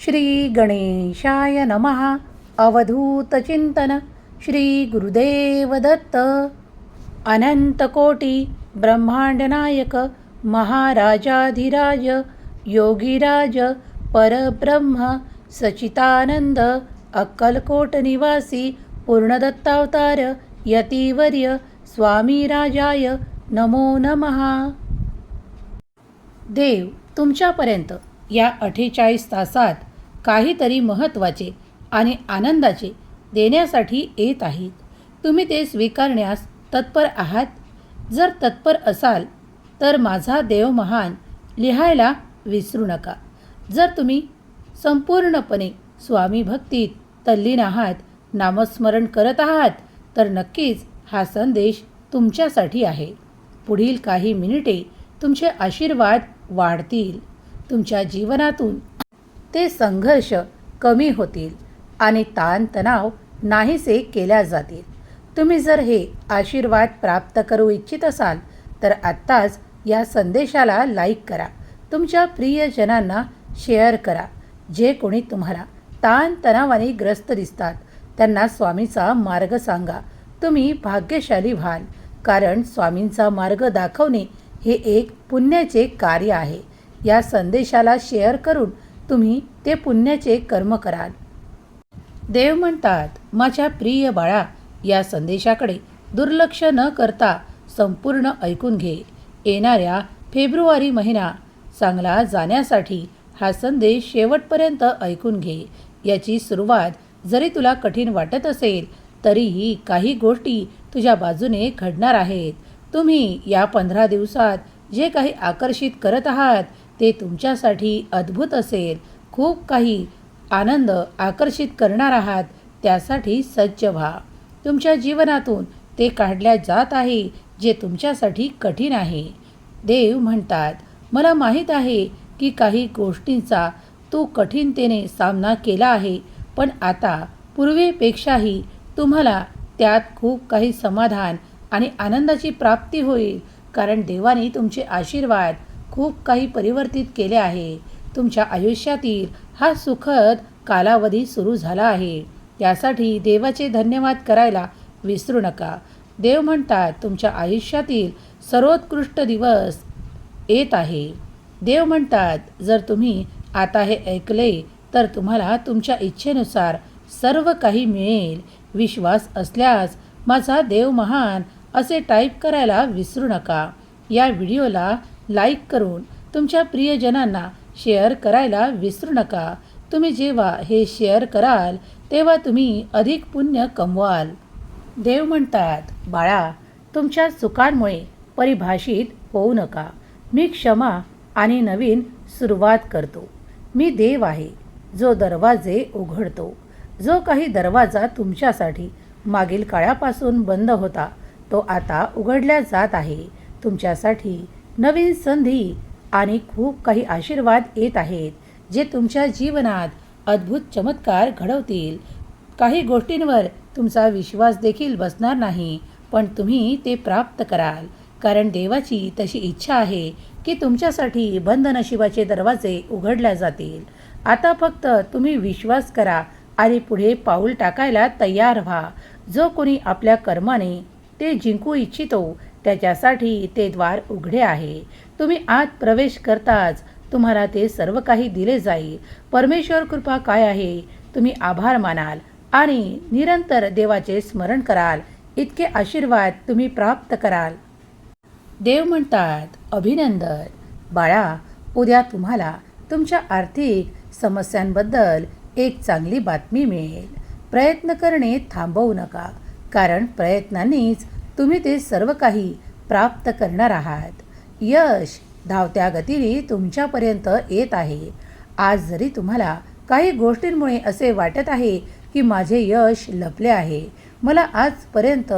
श्री गणेशाय नमः अवधूतचिंतन श्री गुरुदेव दत्त. अनंतकोटी ब्रह्मांडनायक महाराजाधिराज. योगीराज. परब्रह्म. सचितानंद. अक्कलकोट निवासी. पूर्णदत्तावतार. यतीवर्य. स्वामीराजाय. नमो नमः. देव तुमच्यापर्यंत या अठ्ठेचाळीस तासात काहीतरी महत्त्वाचे आणि आनंदाचे देण्यासाठी येत आहेत. तुम्ही ते स्वीकारण्यास तत्पर आहात. जर तत्पर असाल तर माझा देव महान लिहायला विसरू नका. जर तुम्ही संपूर्णपणे स्वामी भक्तीत तल्लीन आहात नामस्मरण करत आहात तर नक्कीच हा संदेश तुमच्यासाठी आहे. पुढील काही मिनिटे तुमचे आशीर्वाद वाढतील. तुमच्या जीवनातून ते संघर्ष कमी होतील आणि ताणतणाव नाहीसे केल्या जातील. तुम्ही जर हे आशीर्वाद प्राप्त करू इच्छित असाल तर आत्ताच या संदेशाला लाईक करा. तुमच्या प्रियजनांना शेअर करा. जे कोणी तुम्हाला ताणतणावाने ग्रस्त दिसतात त्यांना स्वामीचा मार्ग सांगा. तुम्ही भाग्यशाली व्हाल कारण स्वामींचा मार्ग दाखवणे हे एक पुण्याचे कार्य आहे. या संदेशाला शेअर करून तुम्ही ते पुण्याचे कर्म कराल. देव म्हणतात माझ्या प्रिय बाळा या संदेशाकडे दुर्लक्ष न करता संपूर्ण ऐकून घे. येणाऱ्या फेब्रुवारी महिना चांगला जाण्यासाठी हा संदेश शेवटपर्यंत ऐकून घे. याची सुरुवात जरी तुला कठीण वाटत असेल तरीही काही गोष्टी तुझ्या बाजूने घडणार आहेत. तुम्ही या पंधरा दिवसात जे काही आकर्षित करत आहात ते तुमच्यासाठी अद्भुत असेल. खूप काही आनंद आकर्षित करणार आहात त्यासाठी सज्ज व्हा. तुमच्या जीवनातून ते काढल्या जात आहे जे तुमच्यासाठी कठीण आहे. देव म्हणतात मला माहीत आहे की काही गोष्टींचा तू कठीणतेने सामना केला आहे पण आता पूर्वीपेक्षाही तुम्हाला त्यात खूप काही समाधान आणि आनंदाची प्राप्ती होईल कारण देवाने तुमचे आशीर्वाद खूप काही परिवर्तित केले आहे. तुमच्या आयुष्यातील हा सुखद कालावधी सुरू झाला आहे. त्यासाठी देवाचे धन्यवाद करायला विसरू नका. देव म्हणतात तुमच्या आयुष्यातील सर्वोत्कृष्ट दिवस येत आहे. देव म्हणतात जर तुम्ही आता हे ऐकले तर तुम्हाला तुमच्या इच्छेनुसार सर्व काही मिळेल. विश्वास असल्यास माझा देव महान असे टाईप करायला विसरू नका. या व्हिडिओला लाईक करून तुमच्या प्रियजनांना शेअर करायला विसरू नका. तुम्ही जेव्हा हे शेअर कराल तेव्हा तुम्ही अधिक पुण्य कमवाल. देव म्हणतात बाळा तुमच्या चुकांमुळे परिभाषित होऊ नका. मी क्षमा आणि नवीन सुरुवात करतो. मी देव आहे जो दरवाजे उघडतो. जो काही दरवाजा तुमच्यासाठी मागील काळापासून बंद होता तो आता उघडल्या जात आहे. तुमच्यासाठी नवीन संधी आणि खूप काही आशीर्वाद येत आहेत जे तुमच्या जीवनात अद्भुत चमत्कार घडवतील. काही गोष्टींवर तुमचा विश्वास देखील बसणार नाही पण तुम्ही ते प्राप्त कराल. कारण देवाची तशी इच्छा आहे की तुमच्यासाठी बंद नशिबाचे दरवाजे उघडल्या जातील. आता फक्त तुम्ही विश्वास करा आणि पुढे पाऊल टाकायला तयार व्हा. जो कोणी आपल्या कर्माने ते जिंकू इच्छितो त्याच्यासाठी ते द्वार उघडे आहे. तुम्ही आत प्रवेश करताच तुम्हाला ते सर्व काही दिले जाईल. परमेश्वर कृपा काय आहे? तुम्ही आभार मानाल आणि निरंतर देवाचे स्मरण कराल. इतके आशीर्वाद तुम्ही प्राप्त कराल. देव म्हणतात अभिनंदन. बाळा उद्या तुम्हाला तुमच्या आर्थिक समस्यांबद्दल एक चांगली बातमी मिळेल. प्रयत्न करणे थांबवू नका कारण प्रयत्नांनीच तुम्ही ते सर्व काही प्राप्त करणार आहात. यश धावत्या गतीने तुमच्यापर्यंत येत आहे. आज जरी तुम्हाला काही गोष्टींमुळे असे वाटत आहे की माझे यश लपले आहे मला आजपर्यंत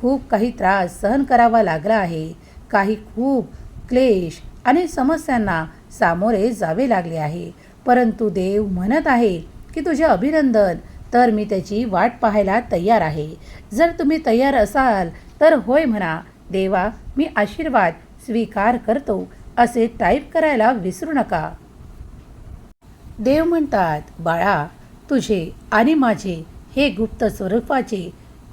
खूप काही त्रास सहन करावा लागला आहे. काही खूप क्लेश आणि समस्यांना सामोरे जावे लागले आहे. परंतु देव म्हणत आहे की तुझे अभिनंदन तर मी त्याची वाट पाहायला तयार आहे. जर तुम्ही तयार असाल तर होय म्हणा देवा मी आशीर्वाद स्वीकार करतो असे टाईप करायला विसरू नका. देव म्हणतात बाळा तुझे आणि माझे हे गुप्त स्वरूपाचे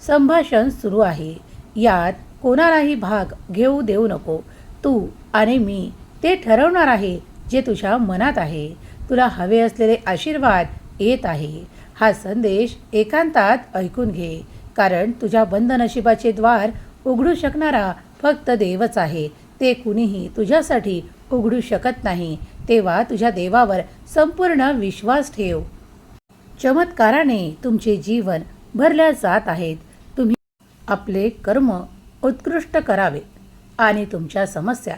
संभाषण सुरू आहे. यात कोणालाही भाग घेऊ देऊ नको. तू आणि मी ते ठरवणार आहे जे तुझ्या मनात आहे. तुला हवे असलेले आशीर्वाद येत आहे. हा संदेश एकांतात ऐकून घे. कारण तुझ्या बंद नशिबाचे द्वार उघडू शकणारा फक्त देवच आहे. ते कुणीही तुझ्यासाठी उघडू शकत नाही. तेव्हा तुझ्या देवावर संपूर्ण विश्वास ठेव. चमत्काराने तुमचे जीवन भरल्या जात आहेत. तुम्ही आपले कर्म उत्कृष्ट करावे आणि तुमच्या समस्या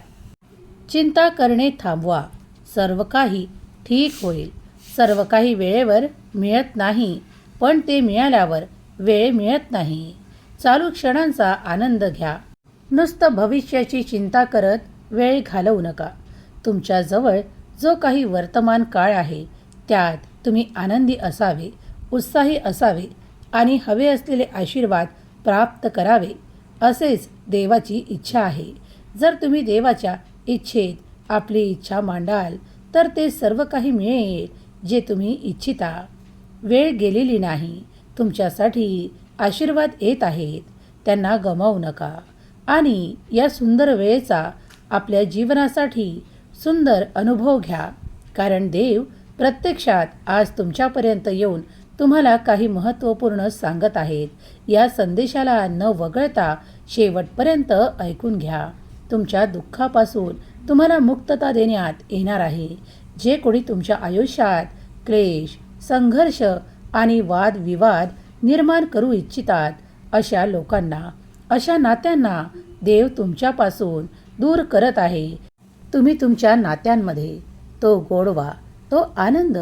चिंता करणे थांबवा. सर्व काही ठीक होईल. सर्व काही वेळेवर मिळत नाही. पण ते मिळाल्यावर वेळ मिळत नाही. चालू क्षणांचा आनंद घ्या. नुसतं भविष्याची चिंता करत वेळ घालवू नका. तुमच्याजवळ जो काही वर्तमान काळ आहे त्यात तुम्ही आनंदी असावे उत्साही असावे आणि हवे असलेले आशीर्वाद प्राप्त करावे असेच देवाची इच्छा आहे. जर तुम्ही देवाच्या इच्छेत आपली इच्छा मांडाल तर ते सर्व काही मिळेल जे तुम्ही इच्छिता. वेळ गेलेली नाही. तुमच्यासाठी आशीर्वाद येत आहेत. त्यांना गमावू नका. आणि या सुंदर वेळेचा आपल्या जीवनासाठी सुंदर अनुभव घ्या. कारण देव प्रत्यक्षात आज तुमच्यापर्यंत येऊन तुम्हाला काही महत्त्वपूर्ण सांगत आहेत. या संदेशाला न वगळता शेवटपर्यंत ऐकून घ्या. तुमच्या दुःखापासून तुम्हाला मुक्तता देण्यात येणार आहे. जे कोणी तुमच्या आयुष्यात क्लेश संघर्ष आणि वादविवाद निर्माण करू इच्छितात अशा लोकांना अशा नात्यांना देव तुमच्यापासून दूर करत आहे. तुम्ही तुमच्या नात्यांमध्ये तो गोडवा तो आनंद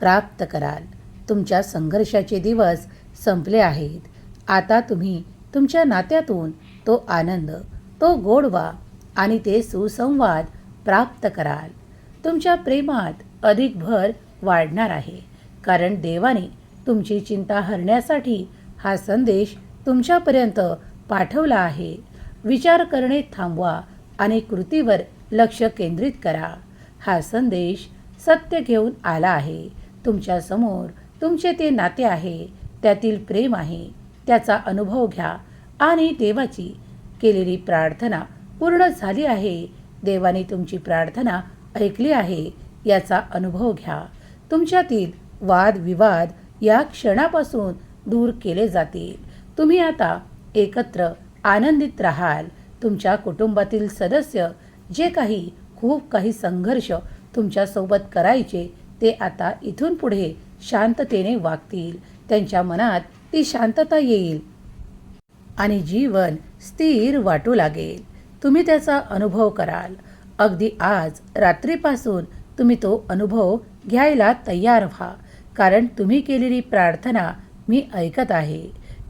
प्राप्त कराल. तुमच्या संघर्षाचे दिवस संपले आहेत. आता तुम्ही तुमच्या नात्यातून तो आनंद तो गोडवा आणि ते सुसंवाद प्राप्त कराल. तुमच्या प्रेमात अधिक भर वाढणार आहे कारण देवाने तुमची चिंता हरण्यासाठी हा संदेश तुमच्यापर्यंत पाठवला आहे. विचार करणे थांबवा आणि कृतीवर लक्ष केंद्रित करा. हा संदेश सत्य घेऊन आला आहे. तुमच्यासमोर तुमचे ते नाते आहे. त्यातील प्रेम आहे. त्याचा अनुभव घ्या आणि देवाची केलेली प्रार्थना पूर्ण झाली आहे. देवाने तुमची प्रार्थना ऐकली आहे. याचा अनुभव घ्या. तुमच्यातील वादविवाद या क्षणापासून दूर केले जातील. तुम्ही आता एकत्र आनंदित राहाल. तुमच्या कुटुंबातील सदस्य जे काही खूप काही संघर्ष तुमच्यासोबत करायचे ते आता इथून पुढे शांततेने वागतील. त्यांच्या मनात ती शांतता येईल आणि जीवन स्थिर वाटू लागेल. तुम्ही त्याचा अनुभव कराल. अगदी आज रात्रीपासून तुम्ही तो अनुभव घ्यायला तयार व्हा. कारण तुम्ही केलेली प्रार्थना मी ऐकत आहे.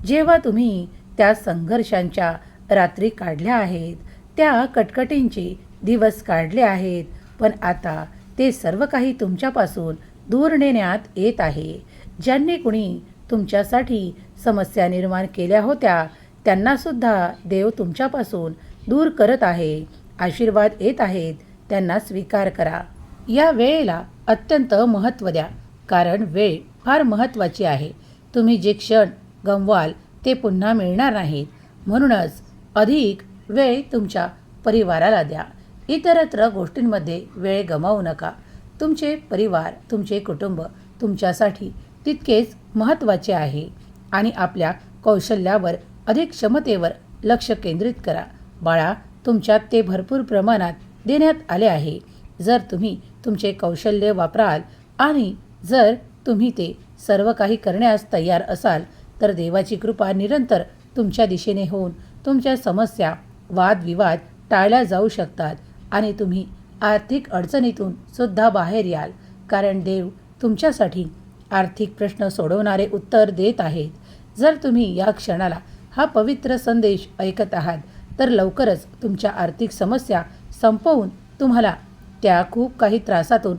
जेव्हा तुम्ही त्या संघर्षांच्या रात्री काढल्या आहेत त्या कटकटींचे दिवस काढले आहेत पण आता ते सर्व काही तुमच्यापासून दूर नेण्यात येत आहे. ज्यांनी कुणी तुमच्यासाठी समस्या निर्माण केल्या होत्या त्यांनासुद्धा देव तुमच्यापासून दूर करत आहे आशीर्वाद येत आहेत त्यांना स्वीकार करा. या वेळेला अत्यंत महत्त्व द्या. कारण वेळ फार महत्त्वाची आहे. तुम्ही जे क्षण गमवाल ते पुन्हा मिळणार नाहीत. म्हणूनच अधिक वेळ तुमच्या परिवाराला द्या. इतरत्र गोष्टींमध्ये वेळ गमावू नका. तुमचे परिवार तुमचे कुटुंब तुमच्यासाठी तितकेच महत्त्वाचे आहे आणि आपल्या कौशल्यावर अधिक क्षमतेवर लक्ष केंद्रित करा. बाळा तुमच्यात ते भरपूर प्रमाणात देण्यात आले आहे. जर तुम्ही तुमचे कौशल्य वापराल आणि जर तुम्ही ते सर्व काही करण्यास तयार असाल तर देवाची कृपा निरंतर तुमच्या दिशेने होऊन तुमच्या समस्या वादविवाद टाळल्या जाऊ शकतात आणि तुम्ही आर्थिक अडचणीतून सुद्धा बाहेर याल. कारण देव तुमच्यासाठी आर्थिक प्रश्न सोडवणारे उत्तर देत आहेत. जर तुम्ही या क्षणाला हा पवित्र संदेश ऐकत आहात तर लवकरच तुमच्या आर्थिक समस्या संपवून तुम्हाला त्या खूप काही त्रासातून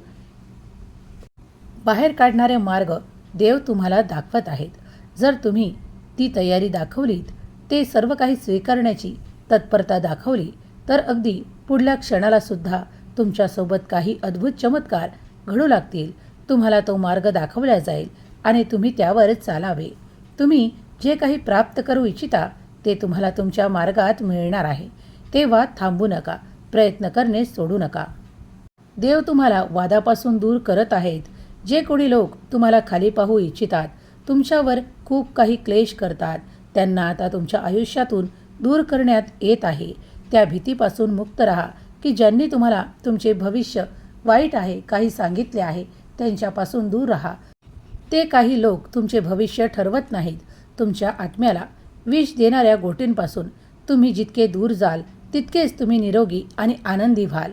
बाहेर काढणारे मार्ग देव तुम्हाला दाखवत आहेत. जर तुम्ही ती तयारी दाखवलीत ते सर्व काही स्वीकारण्याची तत्परता दाखवली तर अगदी पुढल्या क्षणालासुद्धा तुमच्यासोबत काही अद्भुत चमत्कार घडू लागतील. तुम्हाला तो मार्ग दाखवला जाईल आणि तुम्ही त्यावर चालावे. तुम्ही जे काही प्राप्त करू इच्छिता ते तुम्हाला तुमच्या मार्गात मिळणार आहे. तेव्हा थांबू नका प्रयत्न करणे सोडू नका. देव तुम्हाला वादापासून दूर करत आहेत. जे कोणी लोक तुम्हाला खाली पाहू इच्छितात तुमच्यावर खूप काही क्लेश करतात त्यांना आता तुमच्या आयुष्यातून दूर करण्यात येत आहे. त्या भीतीपासून मुक्त राहा की ज्यांनी तुम्हाला तुमचे भविष्य वाईट आहे काही सांगितले आहे त्यांच्यापासून दूर राहा. ते काही लोक तुमचे भविष्य ठरवत नाहीत. तुमच्या आत्म्याला विष देणाऱ्या गोटींपासून तुम्ही जितके दूर जाल तितकेच तुम्ही निरोगी आणि आनंदी व्हाल.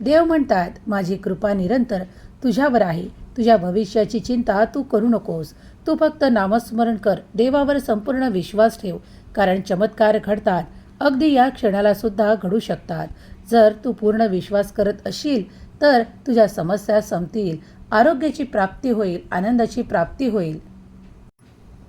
देव म्हणतात माझी कृपा निरंतर तुझ्यावर आहे. तुझ्या भविष्याची चिंता तू करू नकोस. तू फक्त नामस्मरण कर. देवावर संपूर्ण विश्वास ठेव कारण चमत्कार घडतात. अगदी या क्षणाला सुद्धा घडू शकतात. जर तू पूर्ण विश्वास करत असशील तर तुझ्या समस्या संपतील. आरोग्याची प्राप्ती होईल आनंदाची प्राप्ती होईल.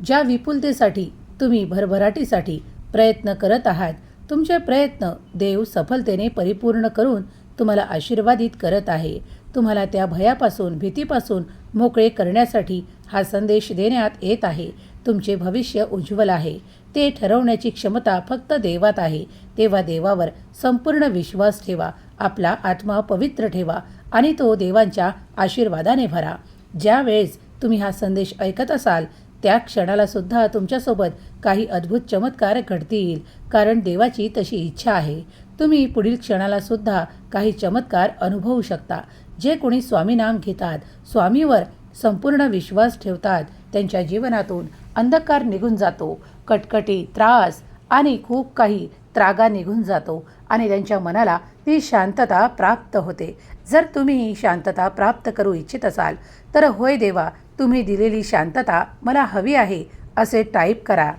ज्या विपुलतेसाठी तुम्ही भरभराटीसाठी प्रयत्न करत आहात तुमचे प्रयत्न देव सफलतेने परिपूर्ण करून तुम्हाला आशीर्वादित करत आहे. तुम्हाला त्या भयापासून भीतीपासून मोकळे करण्यासाठी हा संदेश देण्यात येत आहे. तुमचे भविष्य उज्ज्वल आहे. ते ठरवण्याची क्षमता फक्त देवात आहे. तेव्हा देवावर संपूर्ण विश्वास ठेवा. आपला आत्मा पवित्र ठेवा आणि तो देवांच्या आशीर्वादाने भरा. ज्यावेळेस तुम्ही हा संदेश ऐकत असाल त्या क्षणाला सुद्धा तुमच्यासोबत काही अद्भुत चमत्कार घडतील कारण देवाची तशी इच्छा आहे. तुम्ही पुढील क्षणाला सुद्धा काही चमत्कार अनुभवू शकता. जे कोणी स्वामी नाम घेतात स्वामीवर संपूर्ण विश्वास ठेवतात त्यांच्या जीवनातून अंधकार निघून जातो. कटकटी त्रास आणि खूप काही त्रागा निघून जातो आणि त्यांच्या मनाला ती शांतता प्राप्त होते. जर तुम्ही ही शांतता प्राप्त करू इच्छित असाल तर होय देवा तुम्ही दिलेली शांतता मला हवी आहे असे टाईप करा.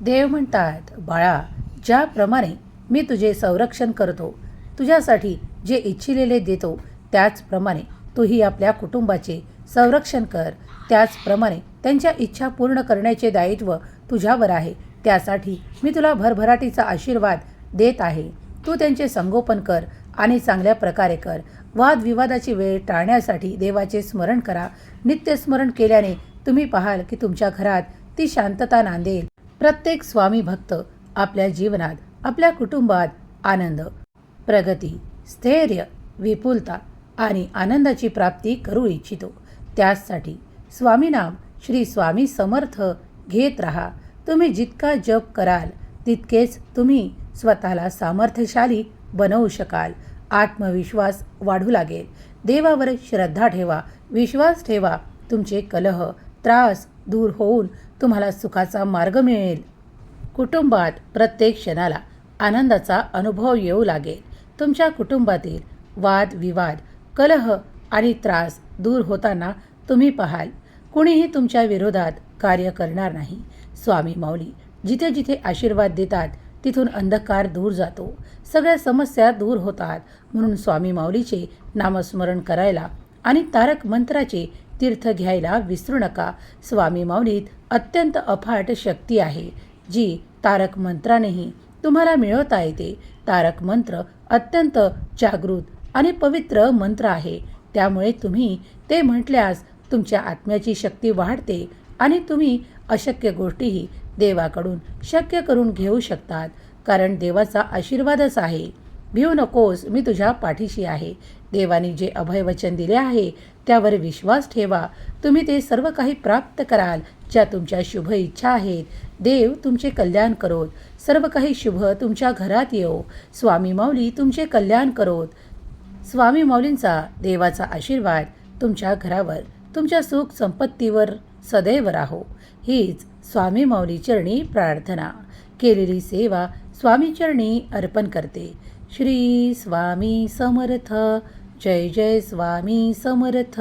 देव म्हणतात बाळा ज्याप्रमाणे मी तुझे संरक्षण करतो तुझ्यासाठी जे इच्छिलेले देतो त्याचप्रमाणे तूही आपल्या कुटुंबाचे संरक्षण कर. त्याचप्रमाणे त्यांच्या इच्छा पूर्ण करण्याचे दायित्व तुझ्यावर आहे. त्यासाठी मी तुला भरभराटीचा आशीर्वाद देत आहे. तू त्यांचे संगोपन कर आणि चांगल्या प्रकारे कर. वादविवादाची वेळ टाळण्यासाठी देवाचे स्मरण करा. नित्यस्मरण केल्याने तुम्ही पाहाल की तुमच्या घरात ती शांतता नांदेल. प्रत्येक स्वामी भक्त आपल्या जीवनात आपल्या कुटुंबात आनंद प्रगती स्थैर्य विपुलता आणि आनंदाची प्राप्ती करू इच्छितो. त्याचसाठी स्वामीनाम श्री स्वामी समर्थ घेत राहा. तुम्ही जितका जप कराल तितकेच तुम्ही स्वतःला सामर्थ्यशाली बनवू शकाल. आत्मविश्वास वाढू लागेल. देवावर श्रद्धा ठेवा विश्वास ठेवा. तुमचे कलह त्रास दूर होऊन तुम्हाला सुखाचा मार्ग मिळेल. कुटुंबात प्रत्येक क्षणाला आनंदाचा अनुभव येऊ लागेल. तुमच्या कुटुंबातील वाद विवाद कलह आणि त्रास दूर होताना तुम्ही पाहाल. कुणीही तुमच्या विरोधात कार्य करणार नाही. स्वामी माऊली जिथे जिथे आशीर्वाद देतात तिथून अंधकार दूर जातो. सगळ्या समस्या दूर होतात. म्हणून स्वामी माऊलीचे नामस्मरण करायला आणि तारक मंत्राचे तीर्थ घ्यायला विसरू नका. स्वामी माऊलीत अत्यंत अफाट शक्ती आहे जी तारक मंत्रानेही तुम्हाला मिळवता येते. तारक मंत्र अत्यंत जागृत आणि पवित्र मंत्र आहे. त्यामुळे तुम्ही ते म्हटल्यास तुमच्या आत्म्याची शक्ती वाढते आणि तुम्ही अशक्य गोष्टीही देवाकडून शक्य करून घेऊ शकतात. कारण देवाचा आशीर्वादच आहे. भिऊ नकोस मी तुझ्या पाठीशी आहे. देवाने जे अभयवचन दिले आहे त्यावर विश्वास ठेवा. तुम्ही ते सर्व काही प्राप्त कराल ज्या तुमच्या शुभ इच्छा आहेत. देव तुमचे कल्याण करोत. सर्व काही शुभ तुमच्या घरात येऊ स्वामी माऊली तुमचे कल्याण करोत. स्वामी माऊलींचा देवाचा आशीर्वाद तुमच्या घरावर तुमच्या सुख संपत्तीवर सदैव राहो. हीच स्वामी माऊली चरणी प्रार्थना. केलेली सेवा स्वामी चरणी अर्पण करते. श्री स्वामी समर्थ. जय जय स्वामी समर्थ.